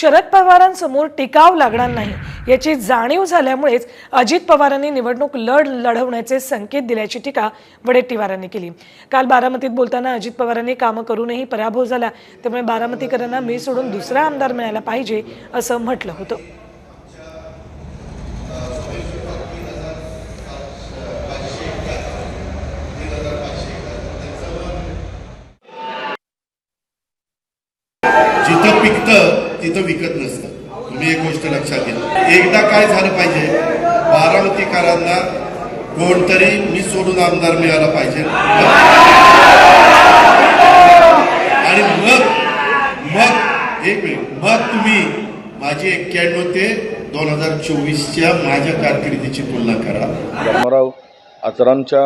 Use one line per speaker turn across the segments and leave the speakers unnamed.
शरद पवारांसमोर टिकाव लागणार नाही. याची जाणीव झाल्यामुळेच अजित पवारांनी निवडणूक लढ लढवण्याचे संकेत दिल्याची टीका वडेट्टीवारांनी केली. काल बारामतीत बोलताना अजित पवारांनी कामं करूनही पराभव झाला. त्यामुळे बारामतीकरांना मी सोडून दुसरा आमदार मिळायला पाहिजे असं म्हटलं होतं.
जिथं पिकतं तिथं विकत नसतं. तुम्ही एक गोष्ट लक्षात घ्या. एकदा काय झालं पाहिजे बारामतीकरांना कोणतरी मी सोडून आमदार मिळाला पाहिजे. आणि मग मग एक मिनिट मग तुम्ही माझी एक्क्याण्णव ते दोन हजार चोवीसच्या माझ्या कारकिर्दीची तुलना करा.
धर्मराव आचरांच्या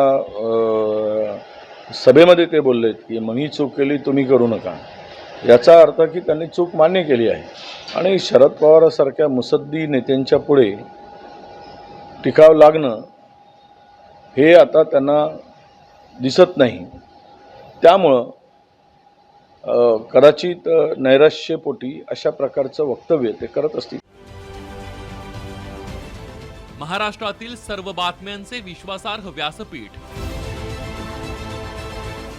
सभेमध्ये ते बोलले की मी चूक केली तुम्ही करू नका. याचा अर्थ की त्यांनी चूक मान्य केली आहे. आणि शरद पवारासारख्या मुसद्दी नेत्यांच्या पुढे टिकाव लागणं हे आता त्यांना दिसत नाही. त्यामुळं कदाचित नैराश्यपोटी अशा प्रकारचं वक्तव्य ते करत असतील.
महाराष्ट्रातील सर्व बातम्यांचे विश्वासार्ह व्यासपीठ